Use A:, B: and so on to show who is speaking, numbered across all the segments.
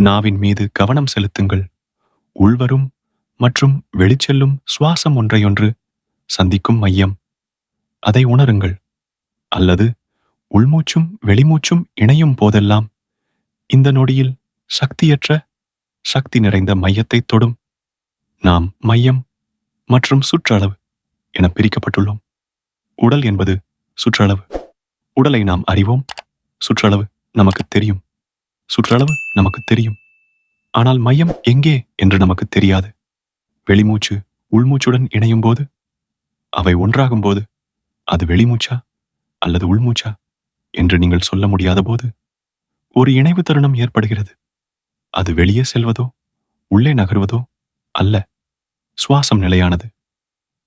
A: நாவின் மீது கவனம் செலுத்துங்கள். உள்வரும் மற்றும் வெளிச்செல்லும் சுவாசம் ஒன்றையொன்று சந்திக்கும் மையம். அதை உணருங்கள். அல்லது உள்மூச்சும் வெளிமூச்சும் இணையும் போதெல்லாம் இந்த நொடியில் சக்தியற்ற சக்தி நிறைந்த மையத்தை தொடும். நாம் மையம் மற்றும் சுற்றளவு என பிரிக்கப்பட்டுள்ளோம். உடல் என்பது சுற்றளவு. உடலை நாம் அறிவோம். சுற்றளவு நமக்கு தெரியும். சுற்றளவு நமக்கு தெரியும். ஆனால் மையம் எங்கே என்று நமக்கு தெரியாது. வெளிமூச்சு உள்மூச்சுடன் இணையும் போது அவை ஒன்றாகும் போது அது வெளிமூச்சா அல்லது உள்மூச்சா என்று நீங்கள் சொல்ல முடியாத போது ஒரு இணைவு தருணம் ஏற்படுகிறது. அது வெளியே செல்வதோ உள்ளே நகருவதோ அல்ல. சுவாசம் நிலையானது.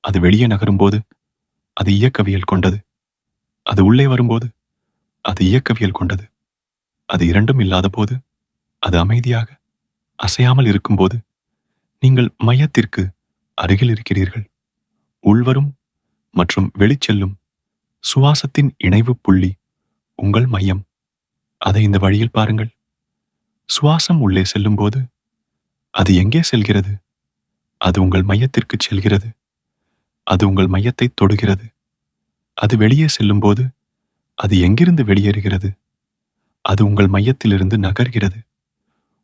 A: அது வெளியே நகரும்போது அது இயக்கவியல் கொண்டது. அது உள்ளே வரும்போது அது இயக்கவியல் கொண்டது. அது இரண்டும் இல்லாத போது அது அமைதியாக அசையாமல் இருக்கும்போது நீங்கள் மையத்திற்கு அருகில் இருக்கிறீர்கள். உள்வரும் மற்றும் வெளிச்செல்லும் சுவாசத்தின் இணைவு புள்ளி உங்கள் மையம். அதை இந்த வழியில் பாருங்கள். சுவாசம் உள்ளே செல்லும்போது அது எங்கே செல்கிறது? அது உங்கள் மையத்திற்கு செல்கிறது. அது உங்கள் மையத்தை தொடுகிறது. அது வெளியே செல்லும்போது அது எங்கிருந்து வெளியேறுகிறது? அது உங்கள் மையத்திலிருந்து நகர்கிறது.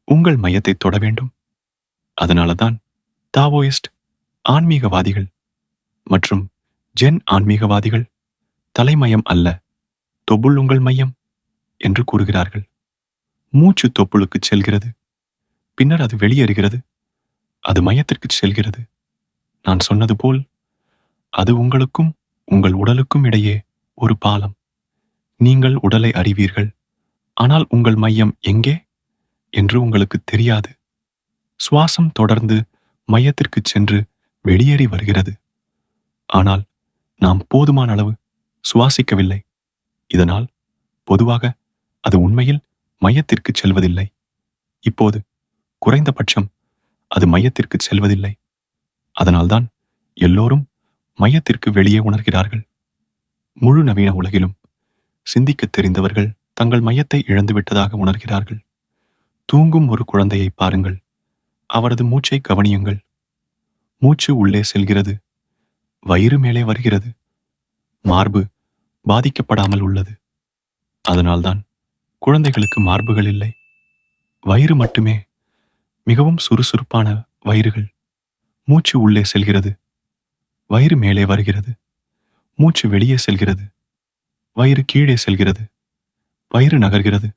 A: உங்கள் மையத்தை தொட வேண்டும். அதனால தான் தாவோயிஸ்ட் ஆன்மீகவாதிகள் மற்றும் ஜென் ஆன்மீகவாதிகள் தலைமயம் அல்ல தொப்புள் உங்கள் மையம் என்று கூறுகிறார்கள். மூச்சு தொப்புளுக்கு செல்கிறது. பின்னர் அது வெளியேறுகிறது. அது மையத்திற்கு செல்கிறது. நான் சொன்னது போல் அது உங்களுக்கும் உங்கள் உடலுக்கும் இடையே ஒரு பாலம். நீங்கள் உடலை அறிவீர்கள். ஆனால் உங்கள் மையம் எங்கே? என்று உங்களுக்கு தெரியாது. சுவாசம் தொடர்ந்து மையத்திற்கு சென்று வெளியேறி வருகிறது. ஆனால் நாம் போதுமான அளவு சுவாசிக்கவில்லை. இதனால் பொதுவாக அது உண்மையில் மையத்திற்கு செல்வதில்லை. இப்போது குறைந்தபட்சம் அது மையத்திற்கு செல்வதில்லை. அதனால்தான் எல்லோரும் மையத்திற்கு வெளியே உணர்கிறார்கள். முழு நவீன உலகிலும் சிந்திக்கத் தெரிந்தவர்கள் தங்கள் மையத்தை இழந்துவிட்டதாக உணர்கிறார்கள். தூங்கும் ஒரு குழந்தையை பாருங்கள். அவரது மூச்சை கவனியுங்கள். மூச்சு உள்ளே செல்கிறது. வயிறு மேலே வருகிறது. மார்பு பாதிக்கப்படாமல் உள்ளது. அதனால்தான் குழந்தைகளுக்கு மார்புகள் இல்லை. வயிறு மட்டுமே மிகவும் சுறுசுறுப்பான வயிறுகள். மூச்சு உள்ளே செல்கிறது. வயிறு மேலே வருகிறது. மூச்சு வெளியே செல்கிறது. வயிறு கீழே செல்கிறது. வயிறு நகர்கிறது.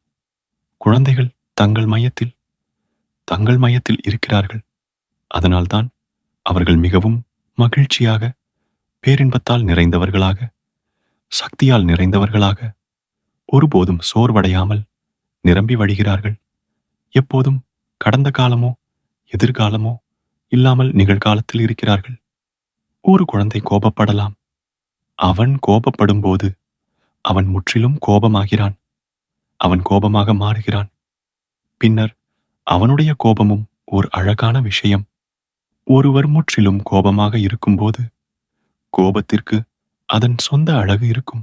A: குழந்தைகள் தங்கள் மையத்தில் தங்கள் மையத்தில் இருக்கிறார்கள். அதனால்தான் அவர்கள் மிகவும் மகிழ்ச்சியாக பேரின்பத்தால் நிறைந்தவர்களாக சக்தியால் நிறைந்தவர்களாக ஒருபோதும் சோர்வடையாமல் நிரம்பி வழிகிறார்கள். எப்போதும் கடந்த காலமோ எதிர்காலமோ இல்லாமல் நிகழ்காலத்தில் இருக்கிறார்கள். ஒரு குழந்தை கோபப்படலாம். அவன் கோபப்படும்போது அவன் முற்றிலும் கோபமாகிறான். அவன் கோபமாக மாறுகிறான். பின்னர் அவனுடைய கோபமும் ஒரு அழகான விஷயம். ஒருவர் முற்றிலும் கோபமாக இருக்கும்போது கோபத்திற்கு அதன் சொந்த அழகு இருக்கும்.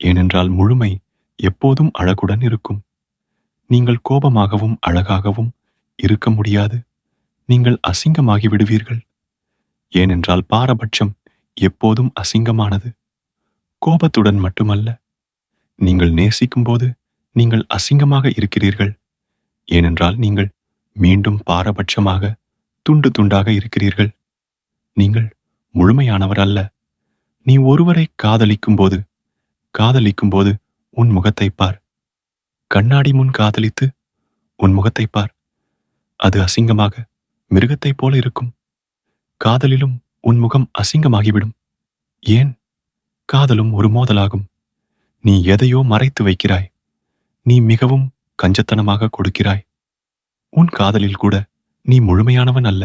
A: ஏனென்றால் முழுமை எப்போதும் அழகுடன் இருக்கும். நீங்கள் கோபமாகவும் அழகாகவும் இருக்க முடியாது. நீங்கள் அசிங்கமாகி விடுவீர்கள். ஏனென்றால் பாரபட்சம் எப்போதும் அசிங்கமானது. கோபத்துடன் மட்டுமல்ல நீங்கள் நேசிக்கும்போது நீங்கள் அசிங்கமாக இருக்கிறீர்கள். ஏனென்றால் நீங்கள் மீண்டும் பாரபட்சமாக துண்டு துண்டாக இருக்கிறீர்கள். நீங்கள் முழுமையானவர் அல்ல. நீ ஒருவரை காதலிக்கும் போது காதலிக்கும் போது உன் முகத்தை பார். கண்ணாடி முன் காதலித்து உன் முகத்தை பார். அது அசிங்கமாக மிருகத்தைப் போல இருக்கும். காதலிலும் உன் முகம் அசிங்கமாகிவிடும். ஏன்? காதலும் ஒரு மோதலாகும். நீ எதையோ மறைத்து வைக்கிறாய். நீ மிகவும் கஞ்சத்தனமாக கொடுக்கிறாய். உன் காதலில் கூட நீ முழுமையானவன் அல்ல.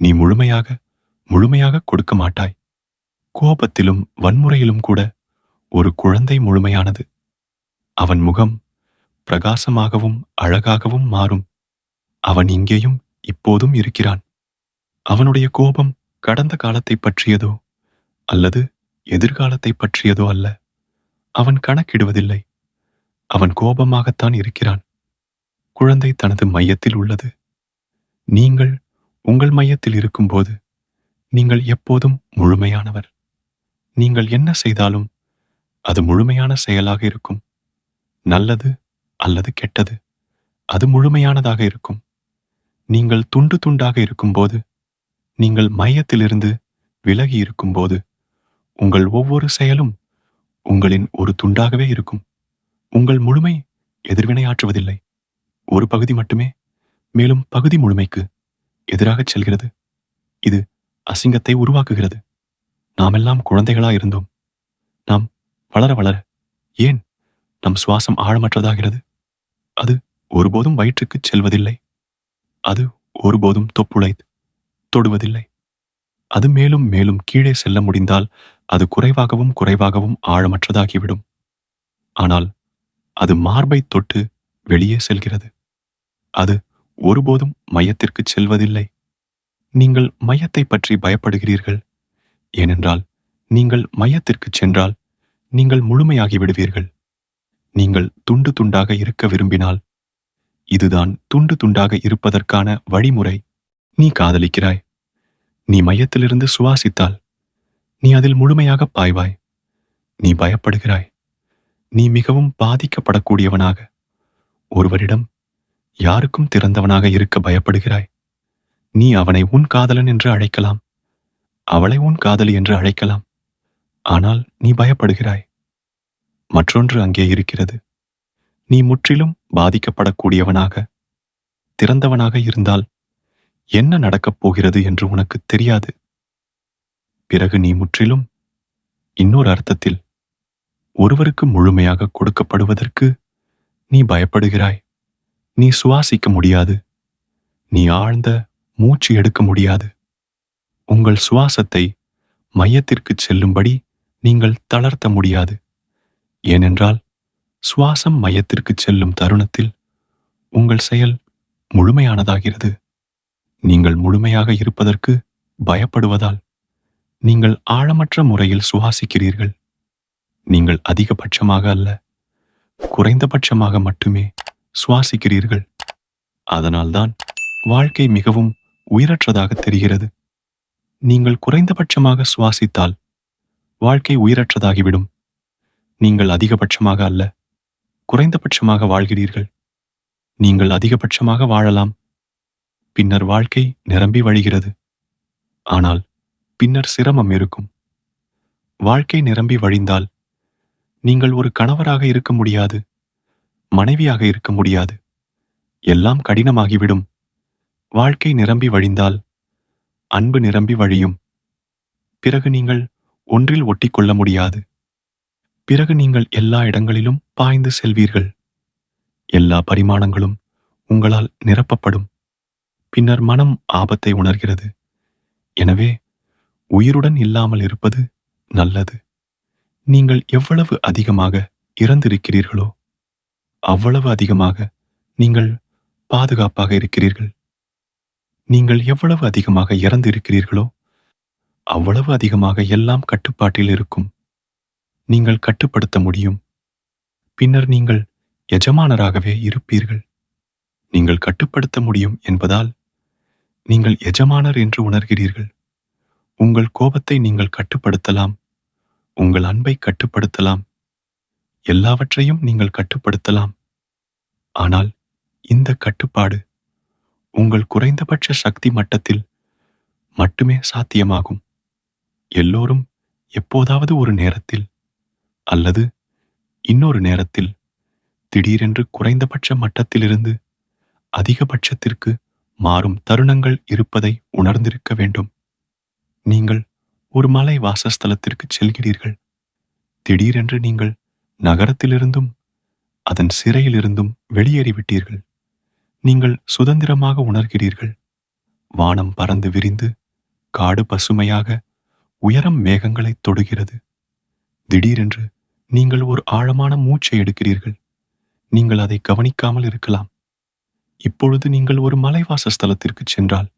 A: நீ முழுமையாக முழுமையாக கொடுக்க மாட்டாய். கோபத்திலும் வன்முறையிலும் கூட ஒரு குழந்தை முழுமையானது. அவன் முகம் பிரகாசமாகவும் அழகாகவும் மாறும். அவன் இங்கேயும் இப்போதும் இருக்கிறான். அவனுடைய கோபம் கடந்த காலத்தை பற்றியதோ அல்லது எதிர்காலத்தை பற்றியதோ அல்ல. அவன் கணக்கிடுவதில்லை. அவன் கோபமாகத்தான் இருக்கிறான். குழந்தை தனது மையத்தில் உள்ளது. நீங்கள் உங்கள் மையத்தில் இருக்கும்போது நீங்கள் எப்போதும் முழுமையானவர். நீங்கள் என்ன செய்தாலும் அது முழுமையான செயலாக இருக்கும். நல்லது அல்லது கெட்டது அது முழுமையானதாக இருக்கும். நீங்கள் துண்டு துண்டாக இருக்கும்போது நீங்கள் மையத்திலிருந்து விலகி இருக்கும்போது உங்கள் ஒவ்வொரு செயலும் உங்களின் ஒரு துண்டாகவே இருக்கும். உங்கள் முழுமை எதிர்வினையாற்றுவதில்லை ஒரு பகுதி மட்டுமே மேலும் பகுதி முழுமைக்கு எதிராகச் செல்கிறது. இது அசிங்கத்தை உருவாக்குகிறது. நாமெல்லாம் குழந்தைகளா இருந்தோம் நாம் வளர வளர ஏன் நம் சுவாசம் ஆழமற்றதாகிறது? அது ஒருபோதும் வயிற்றுக்குச் செல்வதில்லை. அது ஒருபோதும் தொப்புளை தொடுவதில்லை. அது மேலும் மேலும் கீழே செல்ல முடிந்தால் அது குறைவாகவும் குறைவாகவும் ஆழமற்றதாகிவிடும். ஆனால் அது மார்பை தொட்டு வெளியே செல்கிறது. அது ஒருபோதும் மையத்திற்கு செல்வதில்லை. நீங்கள் மையத்தை பற்றி பயப்படுகிறீர்கள். ஏனென்றால் நீங்கள் மையத்திற்கு சென்றால் நீங்கள் முழுமையாகி விடுவீர்கள். நீங்கள் துண்டு துண்டாக இருக்க விரும்பினால் இதுதான் துண்டு துண்டாக இருப்பதற்கான வழிமுறை. நீ காதலிக்கிறாய். நீ மையத்திலிருந்து சுவாசித்தால் நீ அதில் முழுமையாக பாய்வாய். நீ பயப்படுகிறாய். நீ மிகவும் பாதிக்கப்படக்கூடியவனாக. ஒருவரிடம் யாருக்கும் திறந்தவனாக இருக்க பயப்படுகிறாய். நீ அவனை உன் காதலன் என்று அழைக்கலாம். அவளை உன் காதலி என்று அழைக்கலாம். ஆனால் நீ பயப்படுகிறாய். மற்றொன்று அங்கே இருக்கிறது. நீ முற்றிலும் பாதிக்கப்படக்கூடியவனாக திறந்தவனாக இருந்தால் என்ன நடக்கப் போகிறது என்று உனக்கு தெரியாது. பிறகு நீ முற்றிலும் இன்னொரு அர்த்தத்தில் ஒருவருக்கு முழுமையாக கொடுக்கப்படுவதற்கு நீ பயப்படுகிறாய். நீ சுவாசிக்க முடியாது. நீ ஆழ்ந்த மூச்சு எடுக்க முடியாது. உங்கள் சுவாசத்தை மையத்திற்கு செல்லும்படி நீங்கள் தளர்த்த முடியாது. ஏனென்றால் சுவாசம் மையத்திற்கு செல்லும் தருணத்தில் உங்கள் செயல் முழுமையானதாகிறது. நீங்கள் முழுமையாக இருப்பதற்கு பயப்படுவதால் நீங்கள் ஆழமற்ற முறையில் சுவாசிக்கிறீர்கள். நீங்கள் அதிகபட்சமாக அல்ல குறைந்தபட்சமாக மட்டுமே சுவாசிக்கிறீர்கள். அதனால்தான் வாழ்க்கை மிகவும் உயிரற்றதாக தெரிகிறது. நீங்கள் குறைந்தபட்சமாக சுவாசித்தால் வாழ்க்கை உயிரற்றதாகிவிடும். நீங்கள் அதிகபட்சமாக அல்ல குறைந்தபட்சமாக வாழ்கிறீர்கள். நீங்கள் அதிகபட்சமாக வாழலாம். பின்னர் வாழ்க்கை நிரம்பி வழிகிறது. ஆனால் பின்னர் சிரமம் இருக்கும். வாழ்க்கை நிரம்பி வழிந்தால் நீங்கள் ஒரு கணவராக இருக்க முடியாது. மனைவியாக இருக்க முடியாது. எல்லாம் கடினமாகிவிடும். வாழ்க்கை நிரம்பி வழிந்தால் அன்பு நிரம்பி வழியும். பிறகு நீங்கள் ஒன்றில் ஒட்டிக்கொள்ள முடியாது. பிறகு நீங்கள் எல்லா இடங்களிலும் பாய்ந்து செல்வீர்கள். எல்லா பரிமாணங்களும் உங்களால் நிரப்பப்படும். பின்னர் மனம் ஆபத்தை உணர்கிறது. எனவே உயிருடன் இல்லாமல் இருப்பது நல்லது. நீங்கள் எவ்வளவு அதிகமாக இறந்திருக்கிறீர்களோ அவ்வளவு அதிகமாக நீங்கள் பாதுகாப்பாக இருக்கிறீர்கள். நீங்கள் எவ்வளவு அதிகமாக இறந்து இருக்கிறீர்களோ அவ்வளவு அதிகமாக எல்லாம் கட்டுப்பாட்டில் இருக்கும். நீங்கள் கட்டுப்படுத்த முடியும். பின்னர் நீங்கள் எஜமானராகவே இருப்பீர்கள். நீங்கள் கட்டுப்படுத்த முடியும் என்பதால் நீங்கள் எஜமானர் என்று உணர்கிறீர்கள். உங்கள் கோபத்தை நீங்கள் கட்டுப்படுத்தலாம். உங்கள் அன்பை கட்டுப்படுத்தலாம். எல்லாவற்றையும் நீங்கள் கட்டுப்படுத்தலாம். ஆனால் இந்த கட்டுப்பாடு உங்கள் குறைந்தபட்ச சக்தி மட்டத்தில் மட்டுமே சாத்தியமாகும். எல்லோரும் எப்போதாவது ஒரு நேரத்தில் அல்லது இன்னொரு நேரத்தில் திடீரென்று குறைந்தபட்ச மட்டத்திலிருந்து அதிகபட்சத்திற்கு மாறும் தருணங்கள் இருப்பதை உணர்ந்திருக்க வேண்டும். நீங்கள் ஒரு மலை வாசஸ்தலத்திற்கு செல்கிறீர்கள். திடீரென்று நீங்கள் நகரத்திலிருந்தும் அதன் சிறையிலிருந்தும் வெளியேறிவிட்டீர்கள். நீங்கள் சுதந்திரமாக உணர்கிறீர்கள். வானம் பறந்து விரிந்து காடு பசுமையாக உயரம் மேகங்களை தொடுகிறது. திடீரென்று நீங்கள் ஒரு ஆழமான மூச்சை எடுக்கிறீர்கள். நீங்கள் அதை கவனிக்காமல் இருக்கலாம். இப்பொழுது நீங்கள் ஒரு மலைவாசஸ்தலத்திற்கு சென்றால்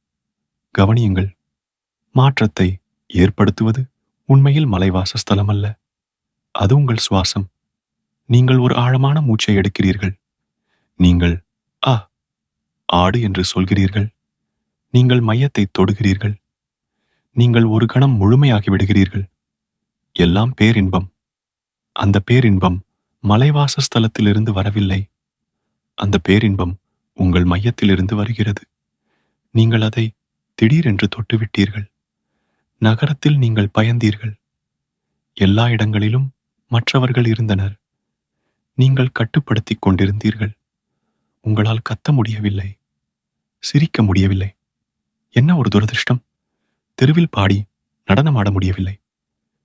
A: கவனியுங்கள் மாற்றத்தை ஏற்படுத்துவது உண்மையில் மலைவாசஸ்தலம் அல்ல அது உங்கள் சுவாசம். நீங்கள் ஒரு ஆழமான மூச்சை எடுக்கிறீர்கள். நீங்கள் ஆ ஆடு என்று சொல்கிறீர்கள். நீங்கள் மையத்தை தொடுகிறீர்கள். நீங்கள் ஒரு கணம் முழுமையாகி விடுகிறீர்கள். எல்லாம் பேரின்பம். அந்த பேரின்பம் மலைவாசஸ்தலத்திலிருந்து வரவில்லை. அந்த பேரின்பம் உங்கள் மையத்திலிருந்து வருகிறது. நீங்கள் அதை திடீரென்று தொட்டுவிட்டீர்கள். நகரத்தில் நீங்கள் பயந்தீர்கள். எல்லா இடங்களிலும் மற்றவர்கள் இருந்தனர். நீங்கள் கட்டுப்படுத்திக் கொண்டிருந்தீர்கள். உங்களால் கத்த முடியவில்லை. சிரிக்க முடியவில்லை. என்ன ஒரு துரதிருஷ்டம்? தெருவில் பாடி நடனமாட முடியவில்லை.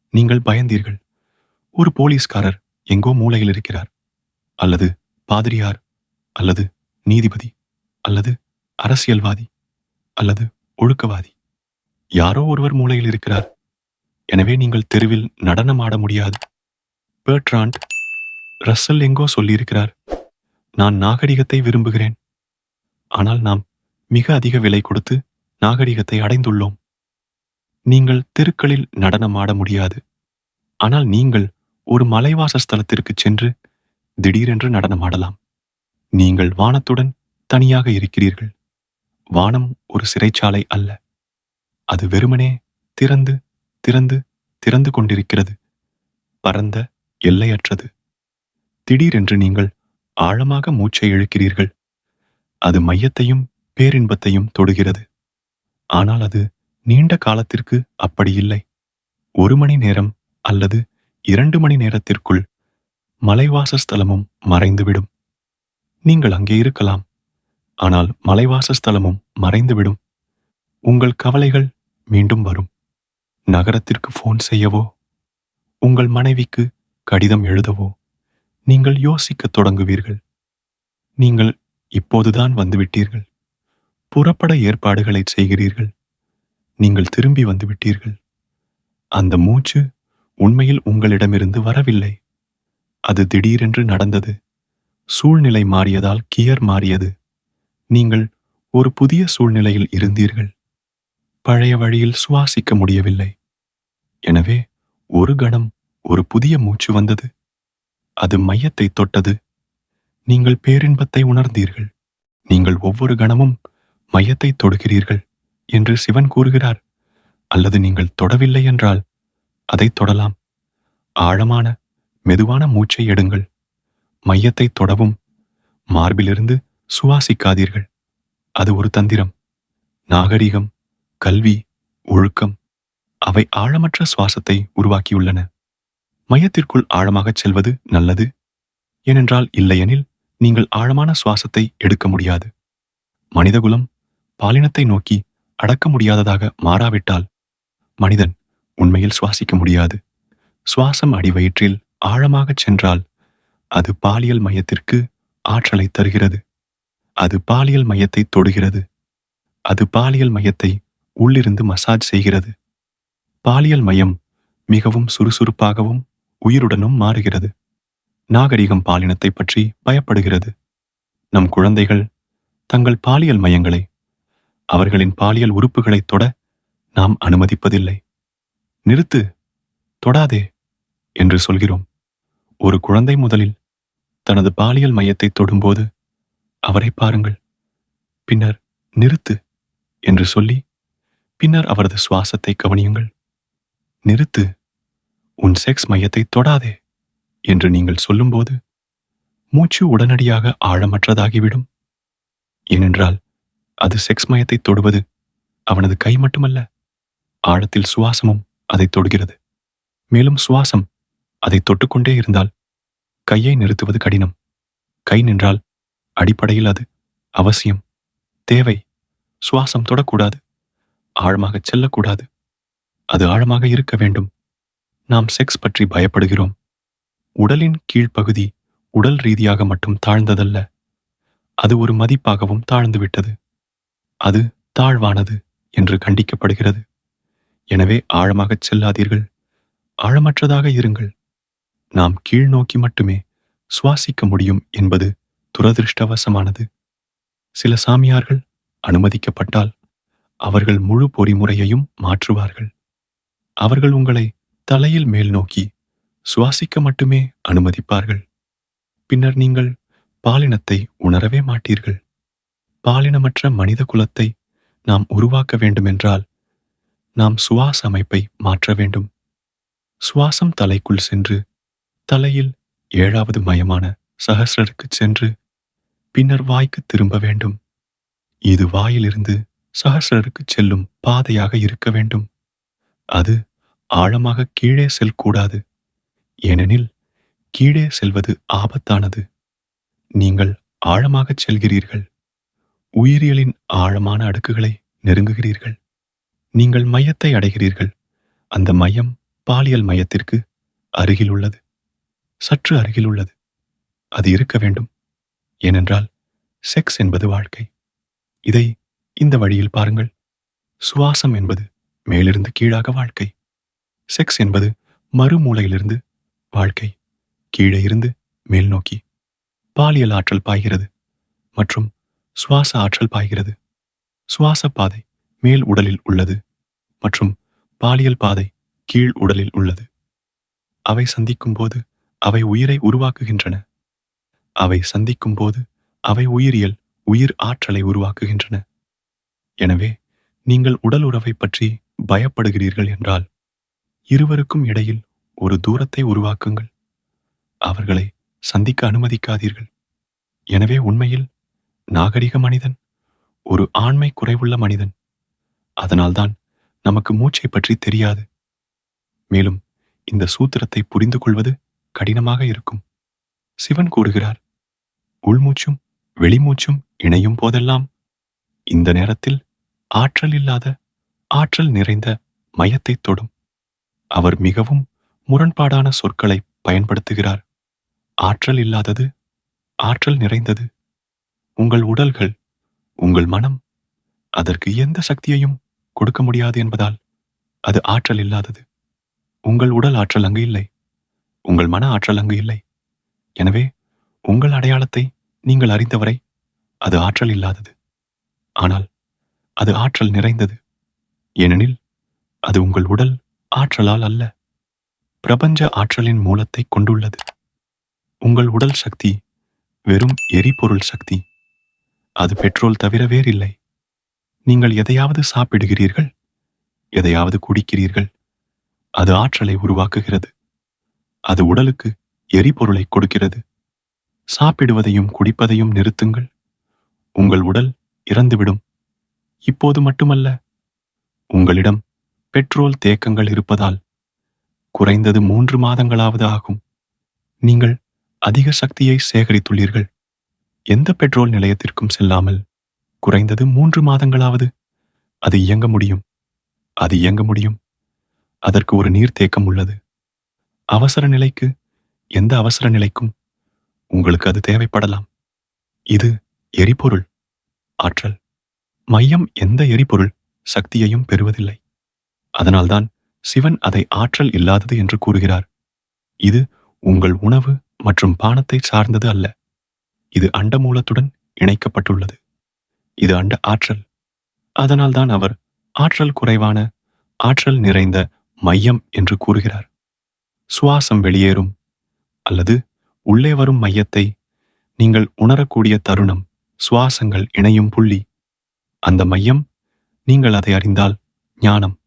A: நீங்கள் பயந்தீர்கள். ஒரு போலீஸ்காரர் எங்கோ மூலையில் இருக்கிறார். அல்லது பாதிரியார் அல்லது நீதிபதி அல்லது அரசியல்வாதி அல்லது ஒழுக்கவாதி. யாரோ ஒருவர் மூலையில் இருக்கிறார். எனவே நீங்கள் தெருவில் நடனம் ஆட முடியாது. பெர்ட்ராண்ட் ரஸ்ஸல் எங்கோ சொல்லியிருக்கிறார் நான் நாகரிகத்தை விரும்புகிறேன். ஆனால் நாம் மிக அதிக விலை கொடுத்து நாகரிகத்தை அடைந்துள்ளோம். நீங்கள் தெருக்களில் நடனம் ஆட முடியாது. ஆனால் நீங்கள் ஒரு மலைவாச ஸ்தலத்திற்கு சென்று திடீரென்று நடனமாடலாம் நீங்கள் வானத்துடன் தனியாக இருக்கிறீர்கள். வானம் ஒரு சிறைச்சாலை அல்ல. அது வெறுமனே திறந்து திறந்து திறந்து கொண்டிருக்கிறது. பரந்த எல்லையற்றது. திடீரென்று நீங்கள் ஆழமாக மூச்சை இழுக்கிறீர்கள். அது மையத்தையும் பேரின்பத்தையும் தொடுகிறது. ஆனால் அது நீண்ட காலத்திற்கு அப்படியில்லை ஒரு மணி நேரம் அல்லது இரண்டு மணி நேரத்திற்குள் மலைவாசஸ்தலமும் மறைந்துவிடும். நீங்கள் அங்கே இருக்கலாம். ஆனால் மலைவாசஸ்தலமும் மறைந்துவிடும். உங்கள் கவலைகள் மீண்டும் வரும். நகரத்திற்கு ஃபோன் செய்யவோ உங்கள் மனைவிக்கு கடிதம் எழுதவோ நீங்கள் யோசிக்கத் தொடங்குவீர்கள். நீங்கள் இப்போதுதான் வந்துவிட்டீர்கள். புறப்பட ஏற்பாடுகளை செய்கிறீர்கள். நீங்கள் திரும்பி வந்துவிட்டீர்கள். அந்த மூச்சு உண்மையில் உங்களிடமிருந்து வரவில்லை. அது திடீரென்று நடந்தது. சூழ்நிலை மாறியதால் கியர் மாறியது. நீங்கள் ஒரு புதிய சூழ்நிலையில் இருந்தீர்கள். பழைய வழியில் சுவாசிக்க முடியவில்லை. எனவே ஒரு கணம் ஒரு புதிய மூச்சு வந்தது. அது மையத்தை தொட்டது. நீங்கள் பேரின்பத்தை உணர்ந்தீர்கள். நீங்கள் ஒவ்வொரு கணமும் மையத்தை தொடுகிறீர்கள் என்று சிவன் கூறுகிறார். அல்லது நீங்கள் தொடவில்லை என்றால் அதை தொடலாம். ஆழமான மெதுவான மூச்சை எடுங்கள். மையத்தை தொடவும் மார்பிலிருந்து சுவாசிக்காதீர்கள். அது ஒரு தந்திரம். நாகரிகம். கல்வி ஒழுக்கம் அவை ஆழமற்ற சுவாசத்தை உருவாக்கியுள்ளன. மையத்திற்குள் ஆழமாகச் செல்வது நல்லது. ஏனென்றால் இல்லையெனில் நீங்கள் ஆழமான சுவாசத்தை எடுக்க முடியாது. மனிதகுலம் பாலினத்தை நோக்கி அடக்க முடியாததாக மாறாவிட்டால் மனிதன் உண்மையில் சுவாசிக்க முடியாது. சுவாசம் அடிவயிற்றில் ஆழமாகச் சென்றால் அது பாலியல் மையத்திற்கு ஆற்றலை தருகிறது. அது பாலியல் மையத்தை தொடுகிறது. அது பாலியல் மையத்தை உள்ளிருந்து மசாஜ் செய்கிறது. பாலியல் மையம் மிகவும் சுறுசுறுப்பாகவும் உயிருடனும் மாறுகிறது. நாகரிகம் பாலினத்தை பற்றி பயப்படுகிறது. நம் குழந்தைகள் தங்கள் பாலியல் மையங்களை அவர்களின் பாலியல் உறுப்புகளை தொட நாம் அனுமதிப்பதில்லை. நிறுத்து தொடாதே என்று சொல்கிறோம். ஒரு குழந்தை முதலில் தனது பாலியல் மையத்தை தொடும்போது அவரை பாருங்கள். பின்னர் நிறுத்து என்று சொல்லி பின்னர் அவரது சுவாசத்தை கவனியுங்கள். நிறுத்து. உன் செக்ஸ் மையத்தை தொடாதே என்று நீங்கள் சொல்லும்போது மூச்சு உடனடியாக ஆழமற்றதாகிவிடும். ஏனென்றால் அது செக்ஸ் மயத்தை தொடுவது அவனது கை மட்டுமல்ல ஆழத்தில் சுவாசமும் அதை தொடுகிறது. மேலும் சுவாசம் அதை தொட்டுக்கொண்டே இருந்தால் கையை நிறுத்துவது கடினம். கை நின்றால் அடிப்படையில் அது அவசியம். தேவை. சுவாசம் தொடக்கூடாது. ஆழமாக செல்லக்கூடாது. அது ஆழமாக இருக்க வேண்டும். நாம் செக்ஸ் பற்றி பயப்படுகிறோம். உடலின் கீழ்ப்பகுதி உடல் ரீதியாக மட்டும் தாழ்ந்ததல்ல. அது ஒரு மதிப்பாகவும் தாழ்ந்துவிட்டது. அது தாழ்வானது என்று கண்டிக்கப்படுகிறது. எனவே ஆழமாகச் செல்லாதீர்கள். ஆழமற்றதாக இருங்கள். நாம் கீழ் நோக்கி மட்டுமே சுவாசிக்க முடியும் என்பது துரதிருஷ்டவசமானது. சில சாமியார்கள் அனுமதிக்கப்பட்டால் அவர்கள் முழு பொறிமுறையையும் மாற்றுவார்கள். அவர்கள் உங்களை தலையில் மேல் நோக்கி சுவாசிக்க மட்டுமே அனுமதிப்பார்கள். பின்னர் நீங்கள் பாலினத்தை உணரவே மாட்டீர்கள். பாலினமற்ற மனித குலத்தை நாம் உருவாக்க வேண்டுமென்றால் நாம் சுவாச அமைப்பை மாற்ற வேண்டும். சுவாசம் தலைக்குள் சென்று தலையில் ஏழாவது மயமான சகஸ்ரருக்கு சென்று பின்னர் வாய்க்கு திரும்ப வேண்டும். இது வாயிலிருந்து சகஸ்ரருக்கு செல்லும் பாதையாக இருக்க வேண்டும். அது ஆழமாக கீழே செல்லக்கூடாது. ஏனெனில் கீழே செல்வது ஆபத்தானது. நீங்கள் ஆழமாகச் செல்கிறீர்கள். உயிரியலின் ஆழமான அடுக்குகளை நெருங்குகிறீர்கள். நீங்கள் மையத்தை அடைகிறீர்கள். அந்த மையம் பாலியல் மையத்திற்கு அருகில் உள்ளது. சற்று அருகில் உள்ளது. அது இருக்க வேண்டும். ஏனென்றால் செக்ஸ் என்பது வாழ்க்கை. இதை இந்த வழியில் பாருங்கள். சுவாசம் என்பது மேலிருந்து கீழாக வாழ்க்கை. செக்ஸ் என்பது மறுமூலையிலிருந்து வாழ்க்கை. கீழே இருந்து மேல் நோக்கி. பாலியல் ஆற்றல் பாய்கிறது மற்றும் சுவாச ஆற்றல் பாய்கிறது. சுவாச பாதை மேல் உடலில் உள்ளது மற்றும் பாலியல் பாதை கீழ் உடலில் உள்ளது. அவை சந்திக்கும் போது அவை உயிரை உருவாக்குகின்றன. அவை சந்திக்கும் போது அவை உயிரியல் உயிர் ஆற்றலை உருவாக்குகின்றன. எனவே நீங்கள் உடல் உறவை பற்றி பயப்படுகிறீர்கள் என்றால் இருவருக்கும் இடையில் ஒரு தூரத்தை உருவாக்குங்கள். அவர்களை சந்திக்க அனுமதிக்காதீர்கள். எனவே உண்மையில் நாகரிக மனிதன் ஒரு ஆண்மை குறைவுள்ள மனிதன். அதனால்தான் நமக்கு மூச்சை பற்றி தெரியாது. மேலும் இந்த சூத்திரத்தை புரிந்து கொள்வது கடினமாக இருக்கும். சிவன் கூறுகிறார் உள்மூச்சும் வெளிமூச்சும் இணையும் போதெல்லாம் இந்த நேரத்தில் ஆற்றல் இல்லாத ஆற்றல் நிறைந்த மையத்தை தொடும். அவர் மிகவும் முரண்பாடான சொற்களை பயன்படுத்துகிறார். ஆற்றல் இல்லாதது ஆற்றல் நிறைந்தது. உங்கள் உடல்கள் உங்கள் மனம் அதற்கு எந்த சக்தியையும் கொடுக்க முடியாது என்பதால் அது ஆற்றல் இல்லாதது. உங்கள் உடல் ஆற்றல் அங்கு இல்லை. உங்கள் மன ஆற்றல் அங்கு இல்லை. எனவே உங்கள் அடையாளத்தை நீங்கள் அறிந்தவரை அது ஆற்றல் இல்லாதது. ஆனால் அது ஆற்றல் நிறைந்தது. ஏனெனில் அது உங்கள் உடல் ஆற்றலால் அல்ல பிரபஞ்ச ஆற்றலின் மூலத்தை கொண்டுள்ளது. உங்கள் உடல் சக்தி வெறும் எரிபொருள் சக்தி. அது பெட்ரோல் தவிர வேறில்லை. நீங்கள் எதையாவது சாப்பிடுகிறீர்கள் எதையாவது குடிக்கிறீர்கள் அது ஆற்றலை உருவாக்குகிறது. அது உடலுக்கு எரிபொருளை கொடுக்கிறது. சாப்பிடுவதையும் குடிப்பதையும் நிறுத்துங்கள். உங்கள் உடல் இறந்துவிடும். இப்போது மட்டுமல்ல உங்களிடம் பெட்ரோல் தேக்கங்கள் இருப்பதால் குறைந்தது மூன்று மாதங்களாவது ஆகும். நீங்கள் அதிக சக்தியை சேகரித்துள்ளீர்கள். எந்த பெட்ரோல் நிலையத்திற்கும் செல்லாமல் குறைந்தது மூன்று மாதங்களாவது அது இயங்க முடியும். அது இயங்க முடியும். அதற்கு ஒரு நீர்த்தேக்கம் உள்ளது. அவசர நிலைக்கு எந்த அவசர நிலைக்கும் உங்களுக்கு அது தேவைப்படலாம். இது எரிபொருள். ஆற்றல். மையம் எந்த எரிபொருள் சக்தியையும் பெறுவதில்லை. அதனால்தான் சிவன் அதை ஆற்றல் இல்லாதது என்று கூறுகிறார். இது உங்கள் உணவு மற்றும் பானத்தை சார்ந்தது அல்ல. இது அண்ட மூலத்துடன் இணைக்கப்பட்டுள்ளது. இது அண்ட ஆற்றல். அதனால்தான் அவர் ஆற்றல் குறைவான ஆற்றல் நிறைந்த மையம் என்று கூறுகிறார். சுவாசம் வெளியேறும் அல்லது உள்ளே வரும் மையத்தை நீங்கள் உணரக்கூடிய தருணம் சுவாசங்கள் இணையும் புள்ளி. அந்த மையம் நீங்கள் அதை அறிந்தால் ஞானம்.